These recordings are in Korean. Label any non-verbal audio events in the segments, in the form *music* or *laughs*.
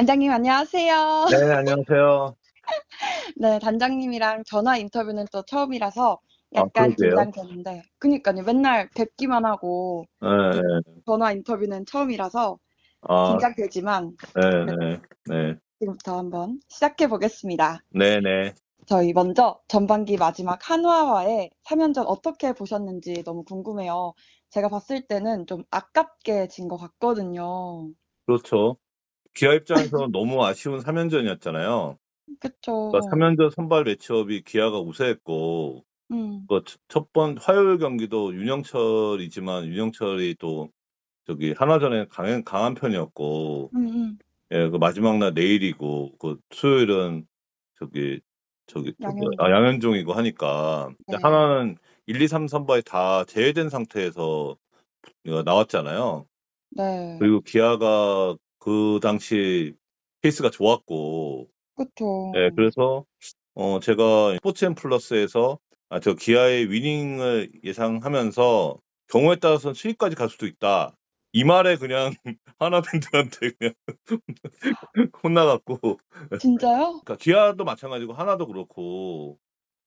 단장님 안녕하세요. 네, 안녕하세요. *laughs* 네, 단장님이랑 전화 인터뷰는 또 처음이라서 아, 약간 그러게요. 긴장되는데, 그니까요. 맨날 뵙기만 하고 네, 또 네. 전화 인터뷰는 처음이라서 아, 긴장되지만 네, 그래도 네, 네. 지금부터 한번 시작해 보겠습니다. 네, 네. 저희 먼저 전반기 마지막 한화와의 3연전 어떻게 보셨는지 너무 궁금해요. 제가 봤을 때는 좀 아깝게 진 것 같거든요. 그렇죠. 기아 입장에서는 너무 아쉬운 3연전이었잖아요. 그쵸. 그러니까 3연전 선발 매치업이 기아가 우세했고, 음, 그첫번 화요일 경기도 윤영철이지만 윤영철이 또 저기 하나전에 강한, 강한 편이었고, 음, 음. 예, 그 마지막 날 내일이고, 그 수요일은 저기, 저기, 양현종. 아, 양현종이고 하니까, 네. 하나는 1, 2, 3 선발이 다 제외된 상태에서 어, 나왔잖아요. 네. 그리고 기아가 그 당시 페이스가 좋았고, 그쵸. 예, 그래서, 어, 제가 스포츠 앤 플러스에서, 아, 저 기아의 위닝을 예상하면서, 경우에 따라서는 수위까지 갈 수도 있다. 이 말에 그냥 *laughs* 하나밴드한테 그냥 *laughs* 혼나갖고, 진짜요? 그러니까 기아도 마찬가지고 하나도 그렇고,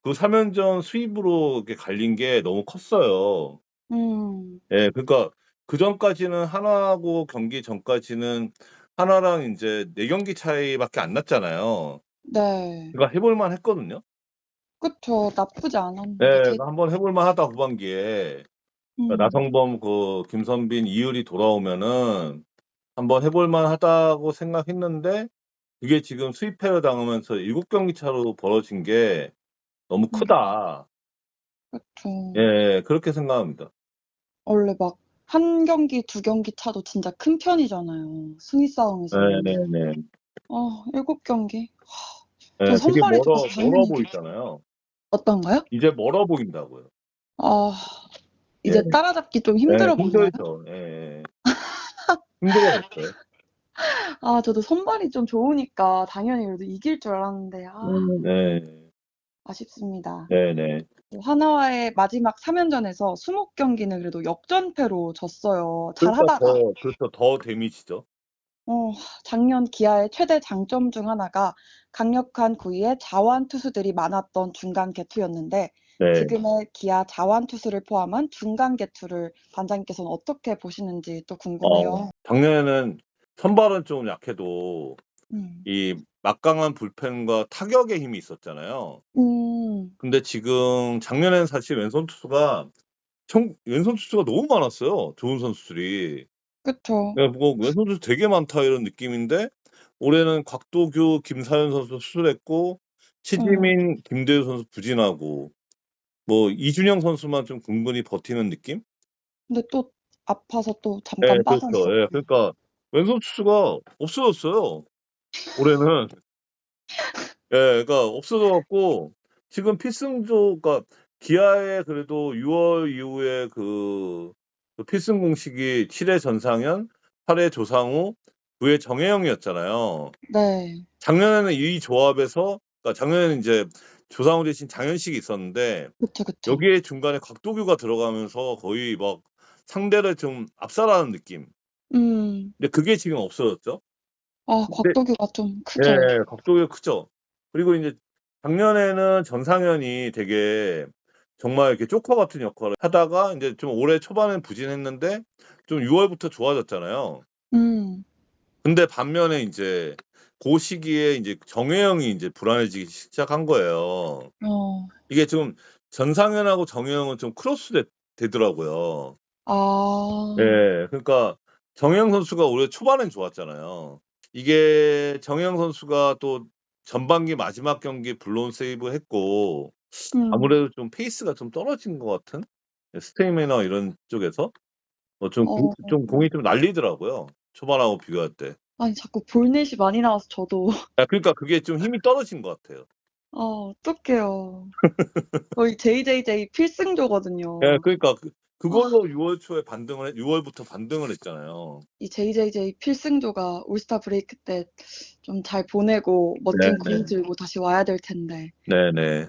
그 3연전 수입으로 이렇게 갈린 게 너무 컸어요. 음, 예, 그러니까 그 전까지는 하나하고 경기 전까지는 하나랑 이제 네 경기 차이밖에 안 났잖아요. 네. 그러니까 해볼만 했거든요. 그쵸. 나쁘지 않았는데, 네, 개, 한번 해볼만 하다 후반기에 그러니까 음, 나성범, 그 김선빈, 이율이 돌아오면은 한번 해볼만 하다고 생각했는데 그게 지금 수입회를 당하면서 7경기 차로 벌어진 게 너무 음, 크다. 그쵸. 예, 그렇게 생각합니다. 원래 막, 한 경기, 두 경기 차도 진짜 큰 편이잖아요. 순위 네, 싸움에서는. 네, 네. 어, 일곱 경기? 예, 저 되게 선발이 좀 멀어, 멀어 보이잖아요. 어떤가요? 이제 멀어 보인다고요. 아, 예, 이제 따라잡기 좀 예, 힘들어 보이나요? 힘들죠. 예, 예. 힘들어졌어요. *laughs* 아, 저도 선발이 좀 좋으니까 당연히 그래도 이길 줄 알았는데, 아, 네, 아쉽습니다. 네, 네. 하나와의 마지막 3연전에서 20경기는 그래도 역전패로 졌어요. 그러니까 잘하다가. 더, 그렇죠. 더 데미지죠. 어, 작년 기아의 최대 장점 중 하나가 강력한 구위에 자완 투수들이 많았던 중간 개투였는데 네. 지금의 기아 자완 투수를 포함한 중간 개투를 단장님께서는 어떻게 보시는지 또 궁금해요. 어, 작년에는 선발은 좀 약해도 음, 이 막강한 불펜과 타격의 힘이 있었잖아요. 음, 근데 지금 작년에는 사실 왼손 투수가 청, 왼손 투수가 너무 많았어요. 좋은 선수들이. 그쵸. 네, 뭐 왼손 투수 되게 많다 이런 느낌인데 올해는 곽도규, 김사현 선수 수술했고 음, 치지민, 김대우 선수 부진하고 뭐 이준영 선수만 좀 근근히 버티는 느낌? 근데 또 아파서 또 네, 잠깐 그렇죠. 예, 그러니까 왼손 투수가 없어졌어요. 올해는. *laughs* 예, 그러니까 없어져갖고 지금 필승조가 기아의 그래도 6월 이후에 그, 그 필승 공식이 7회 전상현, 8회 조상우, 9회 정혜영이었잖아요. 네. 작년에는 이 조합에서 그러니까 작년에는 이제 조상우 대신 장현식이 있었는데 그쵸, 그쵸. 여기에 중간에 곽도규가 들어가면서 거의 막 상대를 좀 압살하는 느낌. 음, 근데 그게 지금 없어졌죠. 아, 근데 곽도규가 좀 크죠. 예, 곽도규 크죠. 그리고 이제 작년에는 전상현이 되게 정말 이렇게 조커 같은 역할을 하다가 이제 좀 올해 초반엔 부진했는데 좀 6 월부터 좋아졌잖아요. 음, 근데 반면에 이제 그 시기에 이제 정혜영이 이제 불안해지기 시작한 거예요. 어, 이게 좀 전상현하고 정혜영은 좀 크로스 되, 되더라고요. 아, 예, 그러니까 정혜영 선수가 올해 초반엔 좋았잖아요. 이게 정혜영 선수가 또 전반기 마지막 경기 블론 세이브 했고 음, 아무래도 좀 페이스가 좀 떨어진 것 같은 스테이미나 이런 쪽에서 어, 좀, 공, 어, 좀 공이 좀 날리더라고요. 초반하고 비교할 때. 아니, 자꾸 볼넷이 많이 나와서 저도, 아, 그러니까 그게 좀 힘이 떨어진 것 같아요. 아, 어떡해요. 거의 JJJ 필승조거든요. 예, 그러니까 그, 그걸로 6월 초에 반등을 했, 6월부터 반등을 했잖아요. 이 JJJ 필승조가 올스타 브레이크 때 좀 잘 보내고 멋진 네, 네. 들고 다시 와야 될 텐데. 네네.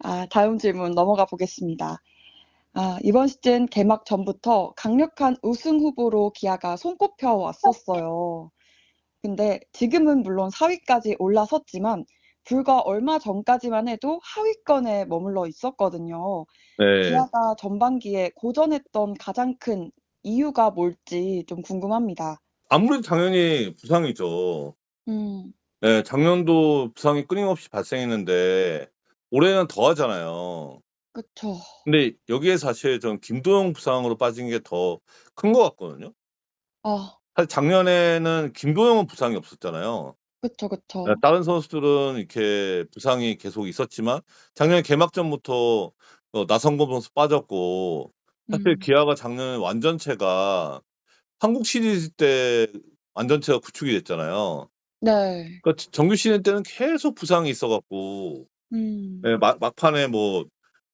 아, 다음 질문 넘어가 보겠습니다. 아, 이번 시즌 개막 전부터 강력한 우승 후보로 기아가 손꼽혀 왔었어요. 근데 지금은 물론 4위까지 올라섰지만 불과 얼마 전까지만 해도 하위권에 머물러 있었거든요. 네. 기아가 전반기에 고전했던 가장 큰 이유가 뭘지 좀 궁금합니다. 아무래도 당연히 부상이죠. 음, 네, 작년도 부상이 끊임없이 발생했는데 올해는 더 하잖아요. 그쵸. 근데 여기에 사실 전 김도영 부상으로 빠진 게 더 큰 것 같거든요. 아, 사실 작년에는 김도영은 부상이 없었잖아요. 그쵸, 그쵸. 네, 다른 선수들은 이렇게 부상이 계속 있었지만 작년 개막전부터 어, 나성범 선수 빠졌고 사실 음, 기아가 작년에 완전체가 한국 시리즈 때 완전체가 구축이 됐잖아요. 네. 그러니까 정규 시즌 때는 계속 부상이 있어 갖고 음, 예, 막, 막판에 뭐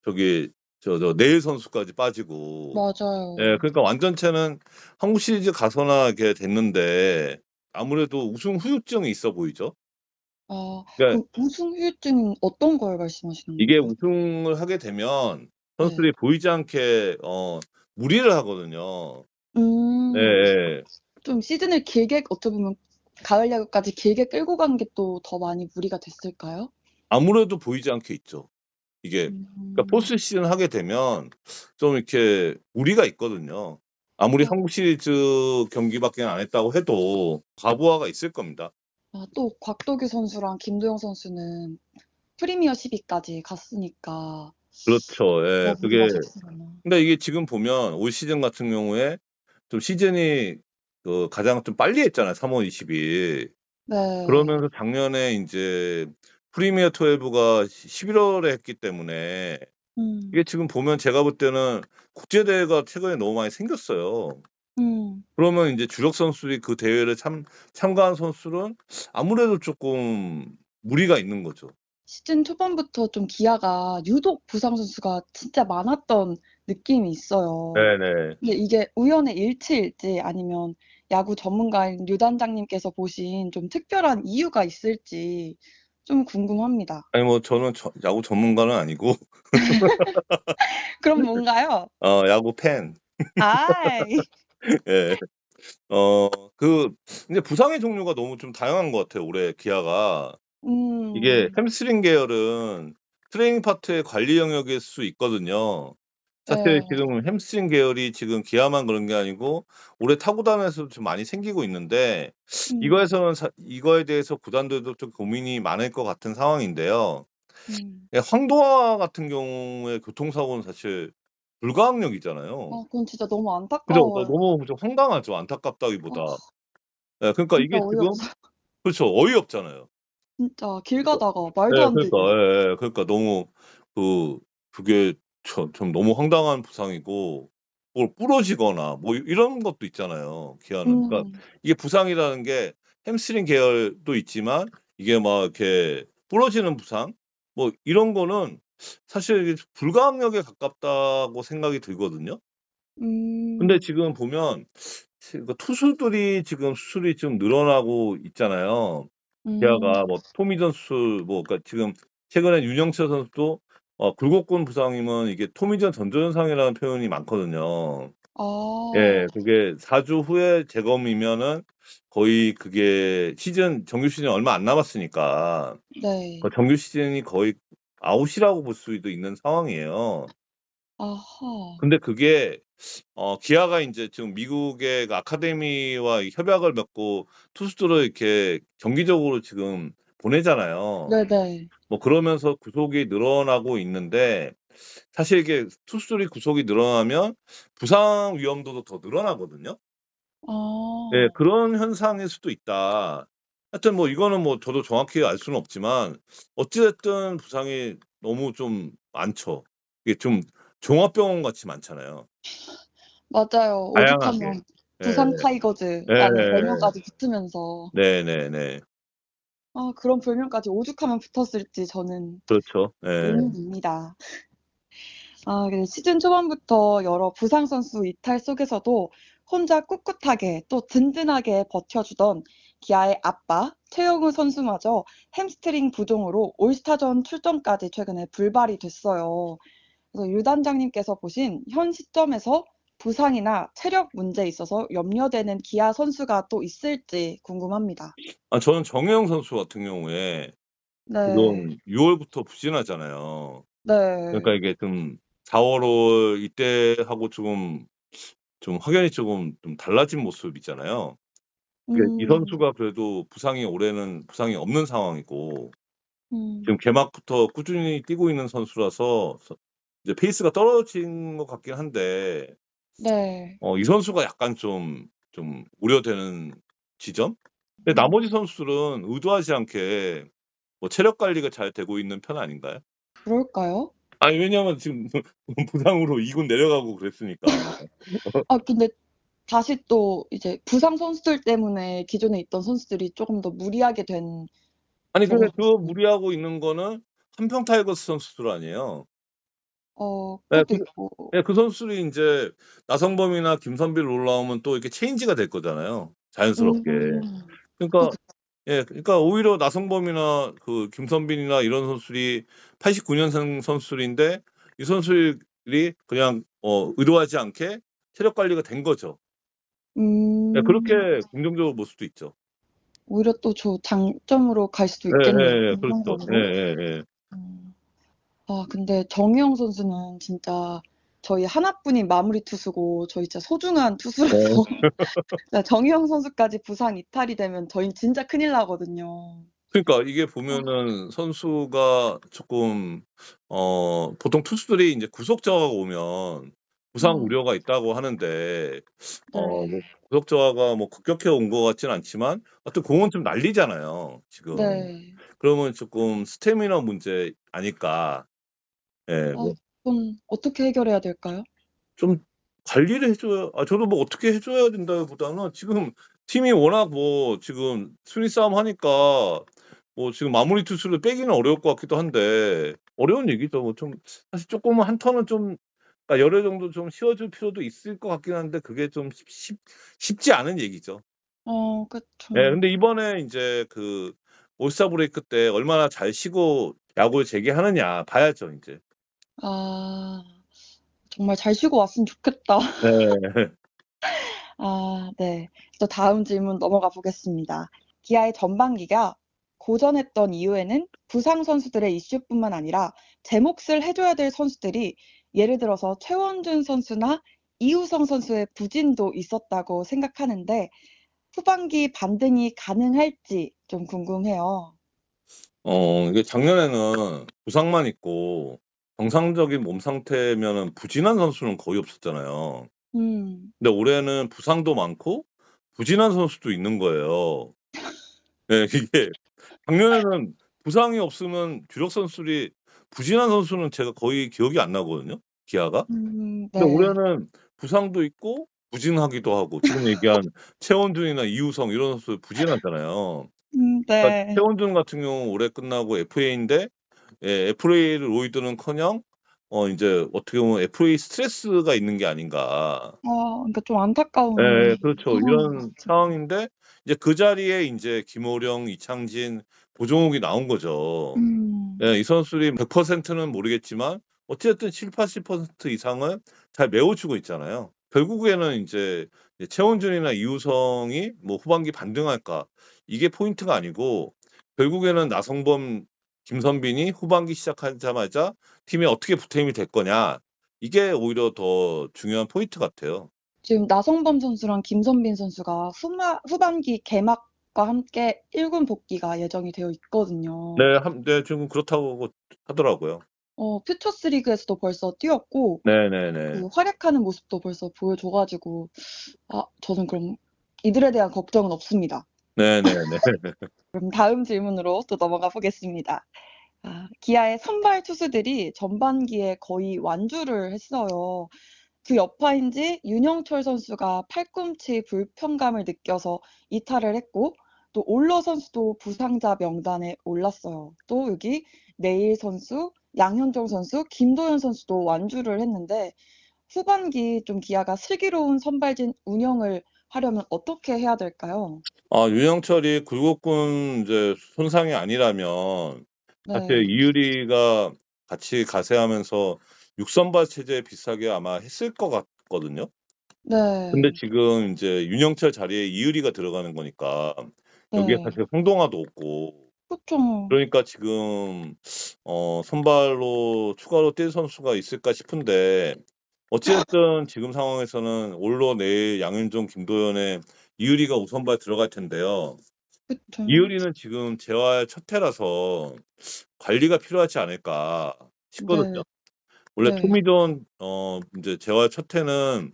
저기 저, 저 네일 선수까지 빠지고 맞아요. 예, 그러니까 완전체는 한국 시리즈 가서나 이렇게 됐는데 아무래도 우승 후유증이 있어 보이죠. 아, 그러니까 그럼 우승 후유증은 어떤 걸 말씀하시는 이게 거예요? 우승을 하게 되면 네. 선수들이 보이지 않게 어, 무리를 하거든요. 음, 예, 예. 좀 시즌을 길게, 어떻게 보면 가을 야구까지 길게 끌고 간 게 또 더 많이 무리가 됐을까요? 아무래도 보이지 않게 있죠. 이게 그러니까 음, 포스트 시즌 하게 되면 좀 이렇게 무리가 있거든요. 아무리 아, 한국 시리즈 경기밖에 안 했다고 해도 과부하가 있을 겁니다. 아, 또 곽도규 선수랑 김도영 선수는 프리미어 10위까지 갔으니까 그렇죠. 예, 그게. 근데 이게 지금 보면 올 시즌 같은 경우에 좀 시즌이 그 가장 좀 빨리 했잖아요. 3월 20일. 네. 그러면서 작년에 이제 프리미어 12가 11월에 했기 때문에 음, 이게 지금 보면 제가 볼 때는 국제 대회가 최근에 너무 많이 생겼어요. 음, 그러면 이제 주력 선수들이 그 대회를 참 참가한 선수는 아무래도 조금 무리가 있는 거죠. 시즌 초반부터 좀 기아가 유독 부상 선수가 진짜 많았던 느낌이 있어요. 네네. 근데 이게 우연의 일치일지 아니면 야구 전문가인 류 단장님께서 보신 좀 특별한 이유가 있을지 좀 궁금합니다. 아니 뭐 저는 저- 야구 전문가는 아니고 *laughs* 그럼 뭔가요? 어, 야구 팬. 아이, *laughs* 예. 어, 그 이제 부상의 종류가 너무 좀 다양한 것 같아요. 올해 기아가 이게 음, 햄스트링 계열은 트레이닝 파트의 관리 영역일 수 있거든요. 사실 네, 지금 햄스트링 계열이 지금 기아만 그런 게 아니고 올해 타구단에서도 좀 많이 생기고 있는데 음, 이거에서는 사- 이거에 대해서 구단들도 좀 고민이 많을 것 같은 상황인데요. 음. 예, 황도화 같은 경우에 교통사고는 사실 불가항력이잖아요. 아, 그건 진짜 너무 그죠? 안타까워요. 너무 좀 황당하죠. 안타깝다기보다. 아, 예, 그러니까 진짜 이게 지금 어이없어. 그렇죠. 어이없잖아요. 진짜 길 가다가 말도 예, 안 그러니까 되게. 예, 예. 그러니까 너무 그 그게 저, 좀 너무 황당한 부상이고 뭘 부러지거나 뭐 이런 것도 있잖아요. 기아는. 그러니까 음, 이게 부상이라는 게 햄스트링 계열도 있지만 이게 막 이렇게 부러지는 부상 뭐 이런 거는 사실 불가항력에 가깝다고 생각이 들거든요. 근데 음, 지금 보면 그 투수들이 지금 수술이 좀 늘어나고 있잖아요. 음, 기아가 뭐 토미전 수술 뭐 그러니까 지금 최근에 윤영철 선수도 어, 굴곡근 부상이면 이게 토미전 전조현상이라는 표현이 많거든요. 아, 예, 그게 4주 후에 재검이면은 거의 그게 시즌 정규 시즌 얼마 안 남았으니까 네. 그 정규 시즌이 거의 아웃이라고 볼 수도 있는 상황이에요. 아하. 근데 그게 어, 기아가 이제 지금 미국의 그 아카데미와 이 협약을 맺고 투수들을 이렇게 정기적으로 지금 보내잖아요. 네네. 뭐 그러면서 구속이 늘어나고 있는데 사실 이게 투수들이 구속이 늘어나면 부상 위험도도 더 늘어나거든요. 네, 아, 그런 현상일 수도 있다. 하여튼 뭐 이거는 뭐 저도 정확히 알 수는 없지만 어찌됐든 부상이 너무 좀 많죠. 이게 좀 종합병원 같이 많잖아요. 맞아요. 다양하게. 오죽하면 예, 부산 타이거즈라는 예, 별명까지 붙으면서 네, 네, 네. 아, 그런 별명까지 오죽하면 붙었을지 저는 그렇죠. 예. 의문입니다. 아, 근데 시즌 초반부터 여러 부상 선수 이탈 속에서도 혼자 꿋꿋하게 또 든든하게 버텨주던 기아의 아빠 최영우 선수마저 햄스트링 부종으로 올스타전 출전까지 최근에 불발이 됐어요. 그래서 유 단장님께서 보신 현 시점에서 부상이나 체력 문제에 있어서 염려되는 기아 선수가 또 있을지 궁금합니다. 아, 저는 정우영 선수 같은 경우에 네. 지금 6월부터 부진하잖아요. 네. 그러니까 이게 좀 4월, 5월 이때하고 조금 좀 확연히 조금 좀 달라진 모습이잖아요. 그러니까 이 음. 선수가 그래도 부상이 올해는 부상이 없는 상황이고 음. 지금 개막부터 꾸준히 뛰고 있는 선수라서 서- 이제 페이스가 떨어진 것 같긴 한데 네. 어, 이 선수가 약간 좀, 좀 우려되는 지점? 근데 음. 나머지 선수들은 의도하지 않게 뭐 체력 관리가 잘 되고 있는 편 아닌가요? 그럴까요? 아니, 왜냐면 지금 *laughs* 부상으로 2군 내려가고 그랬으니까. *laughs* 아, 근데 다시 또 이제 부상 선수들 때문에 기존에 있던 선수들이 조금 더 무리하게 된 아니, 근데 그 무리하고 있는 거는 한평 타이거스 선수들 아니에요. 어, 네, 그것도 그, 있고. 네, 그 선수들이 이제 나성범이나 김선빈 올라오면 또 이렇게 체인지가 될 거잖아요. 자연스럽게. 음. 그러니까 그, 예, 그러니까 오히려 나성범이나 그 김선빈이나 이런 선수들이 89 년생 선수들인데 이 선수들이 그냥 어, 의도하지 않게 체력 관리가 된 거죠. 예, 음, 그렇게 긍정적으로 볼 수도 있죠. 오히려 또 저 장점으로 갈 수도 예, 있겠네요. 예, 예, 그렇죠. 예, 긍정적으로. 예, 예. 음. 아, 근데 정우영 선수는 진짜 저희 하나뿐인 마무리 투수고 저희 진짜 소중한 투수라서 네. *laughs* 정우영 선수까지 부상 이탈이 되면 저희 진짜 큰일 나거든요. 그러니까 이게 아, 보면은 선수가 조금 어, 보통 투수들이 이제 구속 저하가 오면 부상 음, 우려가 있다고 하는데 어, 뭐 네, 구속 저하가 뭐 급격해 온 것 같진 않지만 어떤 공은 좀 날리잖아요, 지금. 네. 그러면 조금 스태미너 문제 아닐까. 예, 아, 뭐 그건 어떻게 해결해야 될까요? 좀 관리를 해줘야, 아, 저도 뭐 어떻게 해줘야 된다기보다는 지금 팀이 워낙 뭐 지금 순위 싸움 하니까 뭐 지금 마무리 투수를 빼기는 어려울 것 같기도 한데 어려운 얘기죠. 뭐 좀 사실 조금 한 턴은 좀 그러니까 열흘 정도 좀 쉬어줄 필요도 있을 것 같긴 한데 그게 좀 쉽, 쉽, 쉽지 않은 얘기죠. 어, 그쵸. 예, 근데 이번에 이제 그 올스타 브레이크 때 얼마나 잘 쉬고 야구를 재개하느냐 봐야죠, 이제. 아, 정말 잘 쉬고 왔으면 좋겠다. *laughs* 네. 아, 네. 또 다음 질문 넘어가 보겠습니다. 기아의 전반기가 고전했던 이유에는 부상 선수들의 이슈뿐만 아니라 제 몫을 해줘야 될 선수들이 예를 들어서 최원준 선수나 이우성 선수의 부진도 있었다고 생각하는데 후반기 반등이 가능할지 좀 궁금해요. 어, 이게 작년에는 부상만 있고 정상적인 몸 상태면은 부진한 선수는 거의 없었잖아요. 음, 근데 올해는 부상도 많고 부진한 선수도 있는 거예요. *laughs* 네, 이게 작년에는 부상이 없으면 주력 선수들이 부진한 선수는 제가 거의 기억이 안 나거든요. 기아가. 음, 근데 네. 올해는 부상도 있고 부진하기도 하고 지금 얘기한 최원준이나 이우성 이런 선수 부진하잖아요. 음, 그러니까 네. 최원준 같은 경우 올해 끝나고 FA인데 예, FA를 로이드는커녕 어 이제 어떻게 보면 FA 스트레스가 있는 게 아닌가. 어, 그러니까 좀 안타까운 예, 그렇죠. 이런. 상황인데 이제 그 자리에 이제 김호령, 이창진, 고종욱이 나온 거죠. 음, 예, 이 선수들이 100%는 모르겠지만 어쨌든 7, 80% 이상을 잘 메워주고 있잖아요. 결국에는 이제 최원준이나 이우성이 뭐 후반기 반등할까 이게 포인트가 아니고 결국에는 나성범, 김선빈이 후반기 시작하자마자 팀에 어떻게 부템이 될 거냐 이게 오히려 더 중요한 포인트 같아요. 지금 나성범 선수랑 김선빈 선수가 후마, 후반기 개막 과 함께 1군 복귀가 예정이 되어 있거든요. 네, 한, 네, 지금 그렇다고 하더라고요. 어, 퓨처스 리그에서도 벌써 뛰었고, 네네네. 그 활약하는 모습도 벌써 보여줘가지고, 아, 저는 그럼 이들에 대한 걱정은 없습니다. 네네네. *laughs* 그럼 다음 질문으로 또 넘어가 보겠습니다. 아, 기아의 선발 투수들이 전반기에 거의 완주를 했어요. 그 여파인지 윤영철 선수가 팔꿈치 불편감을 느껴서 이탈을 했고, 또 올러 선수도 부상자 명단에 올랐어요. 또 여기 내일 선수, 양현종 선수, 김도현 선수도 완주를 했는데, 후반기 좀 기아가 슬기로운 선발진 운영을 하려면 어떻게 해야 될까요? 아, 윤영철이 굴곡근 이제 손상이 아니라면 사실 네. 이유리가 같이 가세하면서 육선발 체제 비슷하게 아마 했을 것 같거든요. 네. 근데 지금 이제 윤영철 자리에 이의리가 들어가는 거니까 여기에 네. 사실 홍동화도 없고 그쵸. 그러니까 지금 어 선발로 추가로 뛸 선수가 있을까 싶은데 어찌됐든 지금 상황에서는 올로 내일 양현종, 김도현의 이의리가 우선발 들어갈 텐데요. 그쵸. 이의리는 지금 재활 첫 해라서 관리가 필요하지 않을까 싶거든요. 네. 원래 네. 토미돈 어 인제 재활 첫 해는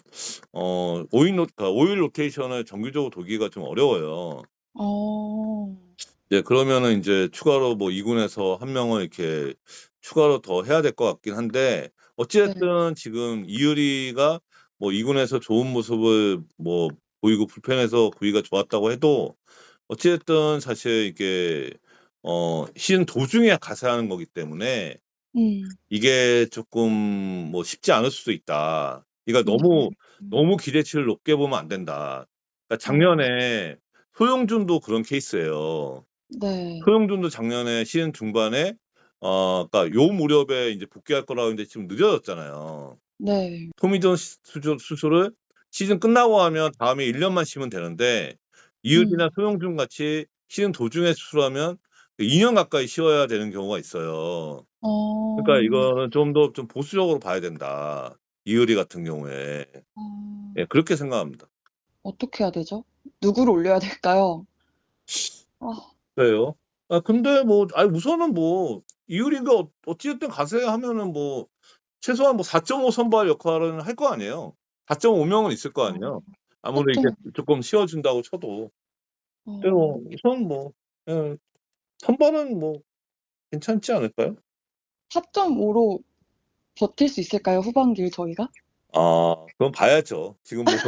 어 5인 로 그러니까 5일 로테이션을 정규적으로 돌기가 좀 어려워요. 어. 네 그러면은 인제 추가로 뭐 2 군에서 1 명을 이렇게 추가로 더 해야 될 것 같긴 한데 어찌 네. 됐든 지금 이의리가 뭐 2 군에서 좋은 모습을 뭐 보이고 불펜에서 구위가 좋았다고 해도 어찌 됐든 사실 이게 어 시즌 도중에 가세하는 거기 때문에 음. 이게 쪼끔 뭐 쉽지 않을 수도 있다. 그러니까 음. 너무 너무 기대치를 높게 보면 안 된다. 그러니까 어. 작년에 소용준도 그런 케이스예요. 네. 소용준도 작년에 시즌 중반에 어 그러니까 요 무렵에 인제 복귀할 거라고 했는데 지금 늦어졌잖아요. 네. 토미돈 시 수술 수술을 시즌 끝나고 하면 다음에 1 년만 쉬면 되는데 이의리나 음. 소용준 같이 시즌 도중에 수술하면 2년 가까이 쉬어야 되는 경우가 있어요. 그러니까 어. 이거는 좀더좀 보수적으로 봐야 된다. 이의리 같은 경우에. 어. 예 그렇게 생각합니다. 어떻게 해야 되죠? 누구를 올려야 될까요? *laughs* 아. 글쎄요. 아 근데 뭐 아이 우선은 뭐 이의리가 어 어찌 됐든 가세 하면은 뭐 최소한 뭐 4.5 선발 역할은 할 거 아니에요. 4.5 명은 있을 거 어. 아니에요. 아무리 그쵸. 이게 쪼끔 쉬어 준다고 쳐도. 근데 뭐 어. 우선 뭐 예 선발은 뭐 괜찮지 않을까요? 4.5로 버틸 수 있을까요? 후반기를 저희가? 아 그건 봐야죠. 지금 뭐아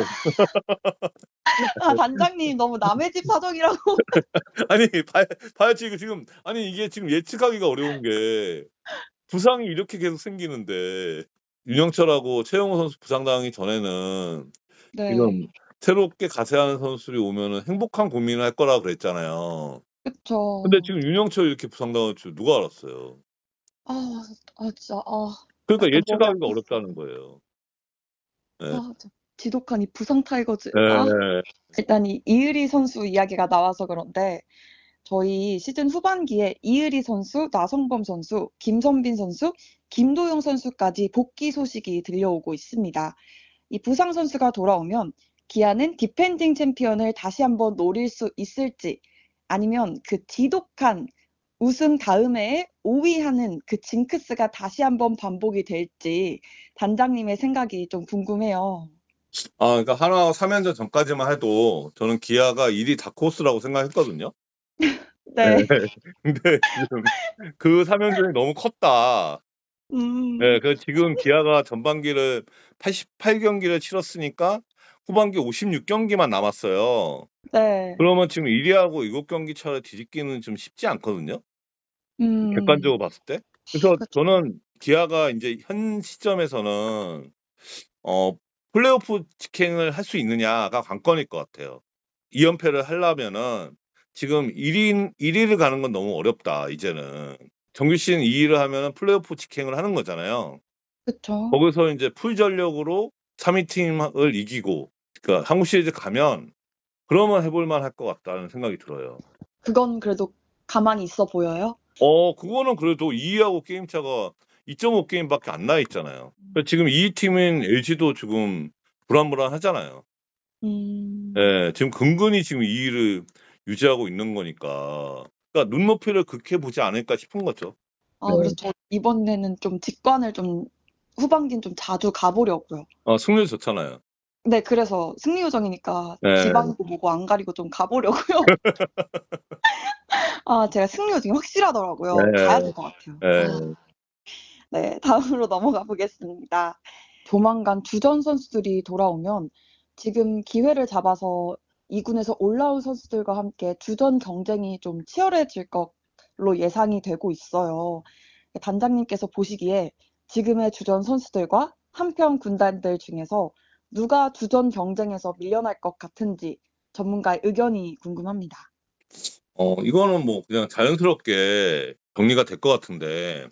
단장님 너무 남의 집 사정이라고. *laughs* 아니 봐야 봐야지 이거 지금 아니 이게 지금 예측하기가 어려운 게 부상이 이렇게 계속 생기는데 윤영철하고 최영호 선수 부상당하기 전에는 네. 지금 새롭게 가세하는 선수들이 오면은 행복한 고민을 할 거라고 그랬잖아요. 그쵸. 근데 지금 윤영철이 이렇게 부상당할 줄 누가 알았어요. 아. 아 진짜 아. 그러니까 머리 예측하기가. 어렵다는 거예요. 예. 아저 지독한 이 부상 타이거즈. 아. 예. 일단 이 이의리 선수 이야기가 나와서 그런데 저희 시즌 후반기에 이의리 선수, 나성범 선수, 김선빈 선수, 김도영 선수까지 복귀 소식이 들려오고 있습니다. 이 부상 선수가 돌아오면 기아는 디펜딩 챔피언을 다시 한번 노릴 수 있을지 아니면 그 지독한 우승 다음해에 5위 하는 그 징크스가 다시 한번 반복이 될지 단장님의 생각이 좀 궁금해요. 아 그러니까 하나 3 연전 전까지만 해도 저는 기아가 1위 다크호스라고 생각했거든요. *laughs* 네. 네. *laughs* 근데 지금 그 3 연전이 너무 컸다. 음. 네 그래서 지금 기아가 전반기를 88 경기를 치렀으니까 후반기 56 경기만 남았어요. 네. 그러면 지금 1 위하고 7 경기 차를 뒤집기는 좀 쉽지 않거든요. 음. 객관적으로 봤을 때. 그래서 그쵸. 저는 기아가 인제 현 시점에서는 어 플레이오프 직행을 할 수 있느냐가 관건일 것 같아요. 2 연패를 하려면은 지금 1위 1 위를 가는 건 너무 어렵다 이제는. 정규 시즌 2 위를 하면은 플레이오프 직행을 하는 거잖아요. 그쵸. 거기서 인제 풀 전력으로 3위 팀을 이기고 그러니까 한국 시리즈 가면 그러면 해볼 만할 것 같다는 생각이 들어요. 그건 그래도 가만히 있어 보여요? 어 그거는 그래도 2 위하고 게임 차가 2.5 게임밖에 안 나 있잖아요. 그 지금 2위 팀인 LG도 지금 불안불안하잖아요. 음. 예. 지금 근근히 지금 2 위를 유지하고 있는 거니까. 그러니까 눈높이를 그렇게 보지 않을까 싶은 거죠. 아 네. 그래서 저 이번에는 좀 직관을 좀 후반기는 좀 자주 가 보려고요. 아 승률 좋잖아요. 네 그래서 승리 요정이니까 네. 기방도 뭐고 안 가리고 좀 가 보려고요. *laughs* 아 제가 승리 요정이 확실하더라고요. 네. 가야 될 것 같아요. 예. 아. 네 다음으로 넘어가 보겠습니다. 조만간 주전 선수들이 돌아오면 지금 기회를 잡아서 2 군에서 올라온 선수들과 함께 주전 경쟁이 좀 치열해질 걸로 예상이 되고 있어요. 단장님께서 보시기에 지금의 주전 선수들과 한편 군단들 중에서 누가 주전 경쟁에서 밀려날 것 같은지 전문가의 의견이 궁금합니다. 어 이거는 뭐 그냥 자연스럽게 정리가 될 것 같은데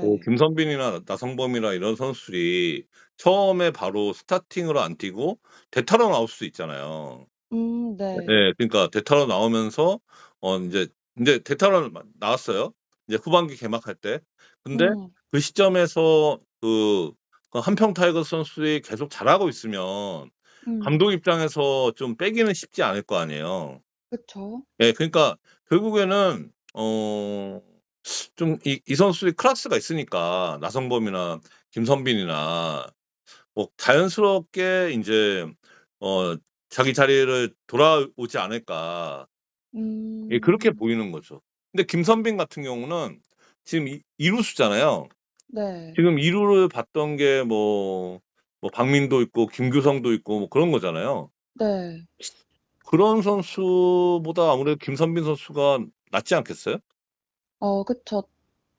뭐 네. 김선빈이나 나성범이나 이런 선수들이 처음에 바로 스타팅으로 안 뛰고 대타로 나올 수도 있잖아요. 음, 네. 네, 그러니까 대타로 나오면서 어 이제 근데 대타로 마- 나왔어요. 이제 후반기 개막할 때. 근데 음, 그 시점에서 그, 그 한평 타이거스 선수들이 계속 잘하고 있으면 음, 감독 입장에서 좀 빼기는 쉽지 않을 거 아니에요. 그쵸. 예, 그러니까 결국에는 어, 좀 이, 이 선수들이 클래스가 있으니까 나성범이나 김선빈이나 뭐 자연스럽게 이제 어, 자기 자리를 돌아오지 않을까. 예, 그렇게 음, 보이는 거죠. 근데 김선빈 같은 경우는 지금 이, 이루수잖아요. 네. 지금 이루를 봤던 게 뭐, 뭐 박민도 있고 김규성도 있고 뭐 그런 거잖아요. 네. 그런 선수보다 아무래도 김선빈 선수가 낫지 않겠어요? 어, 그쵸.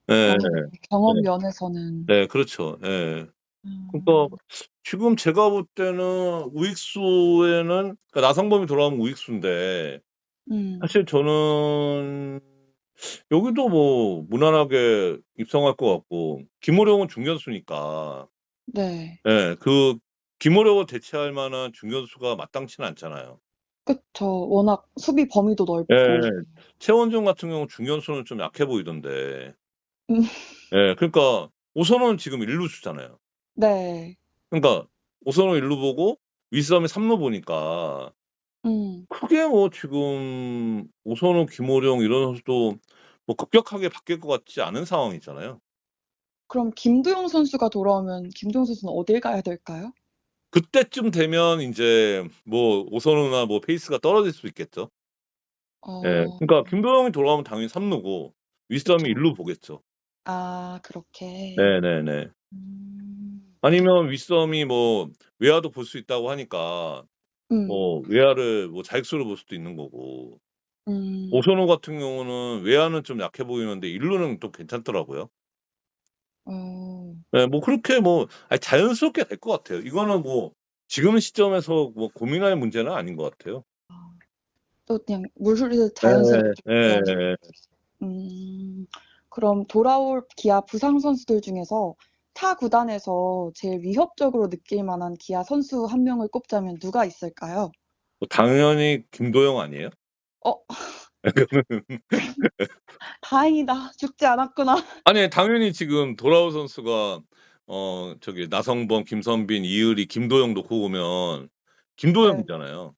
예, 아무래도 경험 면에서는. 네, 그렇죠. 예. 음, 그러니까 지금 제가 볼 때는 우익수에는 그러니까 나성범이 돌아오면 우익수인데 음, 사실 저는 여기도 뭐 무난하게 입성할 것 같고 김호령은 중견수니까 네. 예, 그 김호령을 대체할 만한 중견수가 마땅치는 않잖아요. 그쵸. 워낙 수비 범위도 넓고. 예, 최원중 같은 경우 중견수는 좀 약해 보이던데. 음, 예, 그러니까 오선은 지금 1루수잖아요. 네. 그러니까 오선은 1루 보고 윗섬이 3루 보니까 음, 크게 뭐 지금 오선우, 김호령 이런 선수도 뭐 급격하게 바뀔 것 같지 않은 상황이잖아요. 그럼 김두영 선수가 돌아오면 김두영 선수는 어딜 가야 될까요? 그때쯤 되면 이제 뭐 오선우나 뭐 페이스가 떨어질 수 있겠죠. 어, 예, 그러니까 김도영이 돌아오면 당연히 3루고 윗섬이 그쵸. 1루 보겠죠. 아, 그렇게. 네네네. 음, 아니면 윗섬이 뭐 외야도 볼 수 있다고 하니까 음, 뭐 외야를 뭐 자익수로 볼 수도 있는 거고 음, 오선우 같은 경우는 외야는 좀 약해 보이는데 1루는 또 괜찮더라고요. 어, 네, 뭐 그렇게 뭐 아니, 자연스럽게 될 것 같아요. 이거는 뭐 지금 시점에서 뭐 고민할 문제는 아닌 것 같아요. 또 그냥 물 흐르듯 자연스럽게. 네, 돌아오는 음, 그럼 돌아올 기아 부상 선수들 중에서 타 구단에서 제일 위협적으로 느낄 만한 기아 선수 한 명을 꼽자면 누가 있을까요? 뭐 당연히 김도영 아니에요? 어, *laughs* 다행이다. 죽지 않았구나. 아니 당연히 지금 도라우 선수가 어 저기 나성범, 김선빈, 이의리, 김도영 놓고 보면 김도영이잖아요.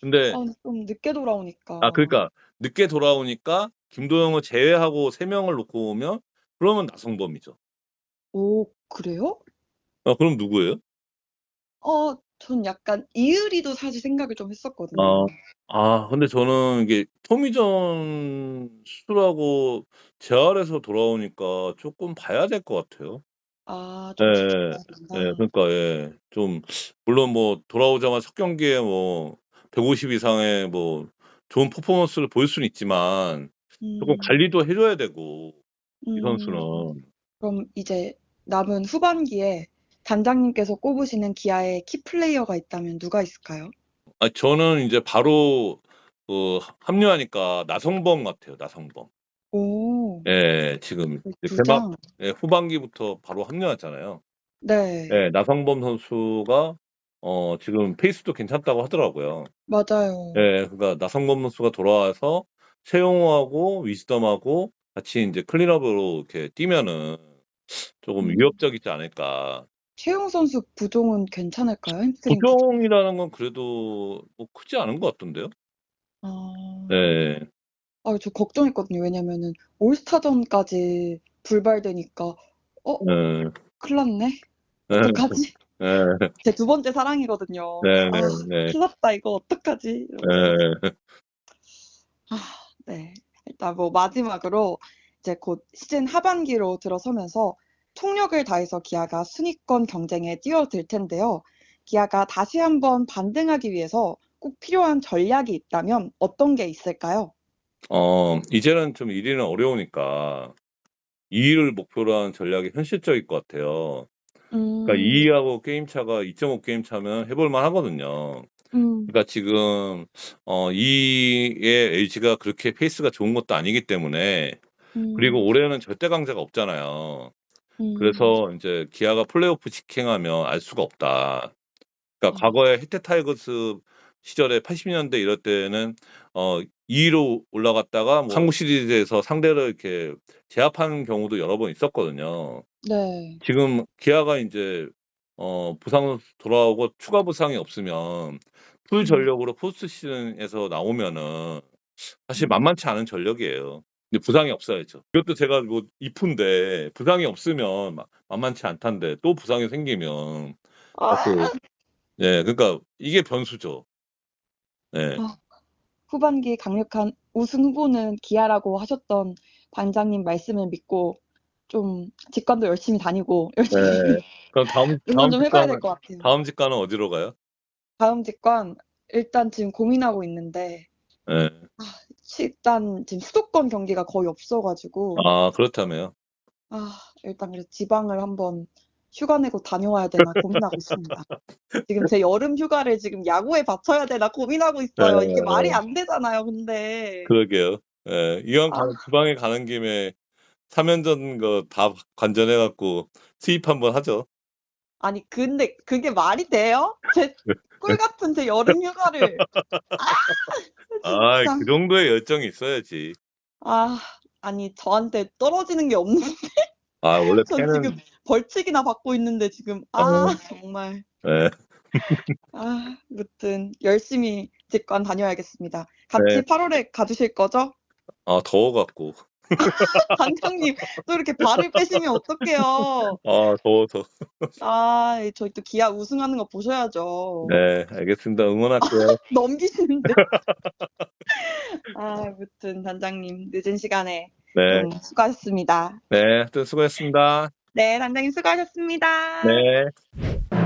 근데 아, 좀 늦게 돌아오니까. 아 그러니까 늦게 돌아오니까 김도영을 제외하고 세 명을 놓고 보면 그러면 나성범이죠. 오, 그래요? 아 그럼 누구예요? 어, 전 약간 이의리도 사실 생각을 좀 했었거든요. 아, 아, 근데 저는 이게 토미전 수술하고 재활에서 돌아오니까 조금 봐야 될 것 같아요. 아, 예, 좀 예, 지켜봐야 예, 된다. 그러니까 예, 좀 물론 뭐 돌아오자마자 첫 경기에 뭐 150 이상의 뭐 좋은 퍼포먼스를 보일 수는 있지만 조금 음, 관리도 해 줘야 되고 이 음, 선수는 그럼 이제 남은 후반기에 단장님께서 꼽으시는 기아의 키 플레이어가 있다면 누가 있을까요? 아 저는 이제 바로 그 합류하니까 나성범 같아요, 나성범. 오, 예, 지금 이제 개막. 예, 후반기부터 바로 합류했잖아요. 네, 예, 나성범 선수가 어, 지금 페이스도 괜찮다고 하더라고요. 맞아요. 예, 그러니까 나성범 선수가 돌아와서 최용호하고 위즈덤하고 같이 이제 클린업으로 이렇게 뛰면은 조금 음, 위협적이지 않을까. 최용 선수 부종은 괜찮을까요? 햄스트링 부종. 부정이라는 건 그래도 뭐 크지 않은 것 같던데요. 아, 예, 아, 저 걱정했거든요. 왜냐면은 올스타전까지 불발되니까 어, 예, 큰일 났네. 예, 어떡하지? 예, 제두 번째 사랑이거든요. 네, 아, 네, 네, 큰일 났다. 이거 어떡하지? 이러면서. 예, 아, 네. 일단 뭐 마지막으로 이제 곧 시즌 하반기로 들어서면서 총력을 다해서 기아가 순위권 경쟁에 뛰어들 텐데요. 기아가 다시 한번 반등하기 위해서 꼭 필요한 전략이 있다면 어떤 게 있을까요? 어, 이제는 좀 1위는 어려우니까 2위를 목표로 하는 전략이 현실적일 것 같아요. 그러니까 음, 2위하고 게임 차가 2.5 게임 차면 해볼 만 하거든요. 음, 그러니까 지금 어 2위의 LG가 그렇게 페이스가 좋은 것도 아니기 때문에 음, 그리고 올해는 절대 강자가 없잖아요. 음, 그래서 이제 기아가 플레이오프 직행하면 알 수가 없다. 그러니까 음. 과거에 혜태 타이거스 시절에 80년대 이럴 때는 어 2위로 올라갔다가 뭐 한국 시리즈에서 상대를 이렇게 제압하는 경우도 여러 번 있었거든요. 네. 지금 기아가 이제 어 부상 돌아오고 추가 부상이 없으면 풀 음. 전력으로 포스트 시즌에서 나오면은 사실 음. 만만치 않은 전력이에요. 근데 부상이 없어야죠. 이것도 제가 뭐 이프인데 부상이 없으면 마- 만만치 않단데 또 부상이 생기면 아, 사실 예, 그러니까 이게 변수죠. 예. 아, 후반기 강력한 우승 후보는 기아라고 하셨던 단장님 말씀을 믿고 좀 직관도 열심히 다니고 열심히 네. 그럼 다음 *laughs* 응원 다음 좀 해봐야 직관은 될것 같아요. 다음 직관은 어디로 가요? 다음 직관 일단 지금 고민하고 있는데 예. 일단 지금 수도권 경기가 거의 없어가지고 아, 그렇다며요. 아 일단 그래서 지방을 한번 휴가 내고 다녀와야 되나 고민하고 *laughs* 있습니다. 지금 제 여름 휴가를 지금 야구에 바쳐야 되나 고민하고 있어요. 이게 네. 말이 안 되잖아요, 근데. 그러게요. 예. 이왕 가, 아. 지방에 가는 김에 3연전 거 다 관전해 갖고 수입 한번 하죠. 아니 근데 그게 말이 돼요? 제 *laughs* 꿀 같은 제 여름 휴가를 *laughs* 아, *laughs* 진짜. 그 정도의 열정이 있어야지. 아 아니 저한테 떨어지는 게 없는데 아, 원래 전 팬은 지금 벌칙이나 받고 있는데 지금 아 정말 예. 아 아무튼 열심히 직관 다녀야겠습니다. 같이 네. 8월에 가주실 거죠? 아, 더워 갖고. *laughs* 단장님 또 이렇게 발을 빼시면 어떡해요? 아, 더워서. 아 저희 또 기아 우승하는 거 보셔야죠. 네, 알겠습니다. 응원할게요. *laughs* 넘기시는데. *laughs* 아, 아무튼 단장님 늦은 시간에 네. 좀 수고하셨습니다. 네, 하여튼 수고했습니다. 네, 단장님 수고하셨습니다. 네.